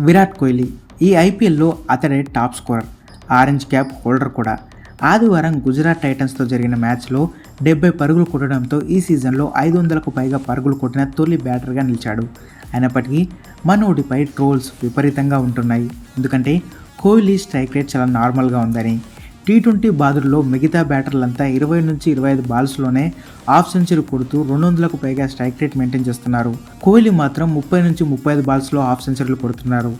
విరాట్ కోహ్లీ ఈ ఐపీఎల్లో అతడే top scorer orange cap holder కూడా. ఆదివారం గుజరాత్ టైటన్స్తో జరిగిన మ్యాచ్లో డెబ్బై పరుగులు కొట్టడంతో ఈ సీజన్లో ఐదు వందలకు పైగా పరుగులు కొట్టిన తొలి బ్యాటర్గా నిలిచాడు. అయినప్పటికీ మనోడిపై ట్రోల్స్ విపరీతంగా ఉంటున్నాయి. ఎందుకంటే కోహ్లీ స్ట్రైక్ రేట్ చాలా నార్మల్గా ఉందని టీ ట్వంటీ బాదుల్లో మిగతా బ్యాటర్లంతా ఇరవై నుంచి ఇరవై ఐదు బాల్స్లోనే హాఫ్ సెంచరీ కొడుతూ రెండు వందలకు పైగా స్ట్రైక్ రేట్ మెయింటైన్ చేస్తున్నారు. కోహ్లీ మాత్రం ముప్పై నుంచి ముప్పై ఐదు బాల్స్లో హాఫ్ సెంచరీలు కొడుతున్నారు.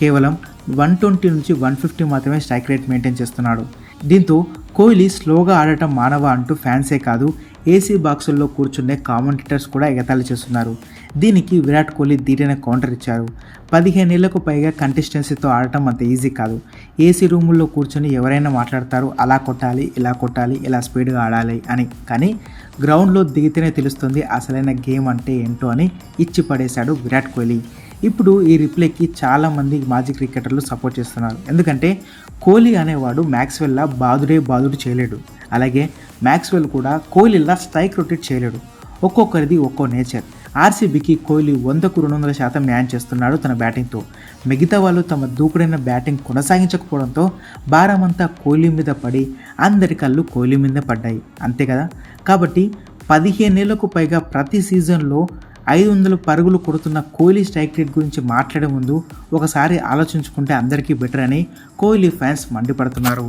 కేవలం వన్ ట్వంటీ నుంచి వన్ ఫిఫ్టీ మాత్రమే స్ట్రైక్ రేట్ మెయింటైన్ చేస్తున్నాడు. దీంతో కోహ్లీ స్లోగా ఆడటం మానవ అంటూ ఫ్యాన్సే కాదు ఏసీ బాక్సుల్లో కూర్చునే కామెంటేటర్స్ కూడా ఎగతాళి చేస్తున్నారు. దీనికి విరాట్ కోహ్లీ దీటైన కౌంటర్ ఇచ్చారు. పదిహేనేళ్ళకు పైగా కంటెస్టెన్సీతో ఆడటం అంత ఈజీ కాదు. ఏసీ రూముల్లో కూర్చొని ఎవరైనా మాట్లాడతారు అలా కొట్టాలి ఇలా కొట్టాలి ఇలా స్పీడ్గా ఆడాలి అని. కానీ గ్రౌండ్లో దిగితేనే తెలుస్తుంది అసలైన గేమ్ అంటే ఏంటో అని ఇచ్చి పడేశాడు విరాట్ కోహ్లీ. ఇప్పుడు ఈ రిప్లేకి చాలామంది మాజీ క్రికెటర్లు సపోర్ట్ చేస్తున్నారు. ఎందుకంటే కోహ్లీ అనేవాడు మ్యాక్స్వెల్లా బాదుడే బాదుడు చేయలేడు. అలాగే మ్యాక్స్వెల్ కూడా కోహ్లీలా స్ట్రైక్ రొటేట్ చేయలేడు. ఒక్కొక్కరిది ఒక్కో నేచర్. ఆర్సీబీకి కోహ్లీ వందకు రెండు వందల శాతం న్యాయం చేస్తున్నాడు తన బ్యాటింగ్తో. మిగతా వాళ్ళు తమ దూకుడైన బ్యాటింగ్ కొనసాగించకపోవడంతో భారమంతా కోహ్లీ మీద పడి అందరి కళ్ళు కోహ్లీ మీద పడ్డాయి. అంతే కదా? కాబట్టి పదిహేనేళ్ళకు పైగా ప్రతి సీజన్లో ఐదు వందల పరుగులు కొడుతున్న కోహ్లీ స్ట్రైక్ రేట్ గురించి మాట్లాడే ముందు ఒకసారి ఆలోచించుకుంటే అందరికీ బెటర్ అని కోహ్లీ ఫ్యాన్స్ మండిపడుతున్నారు.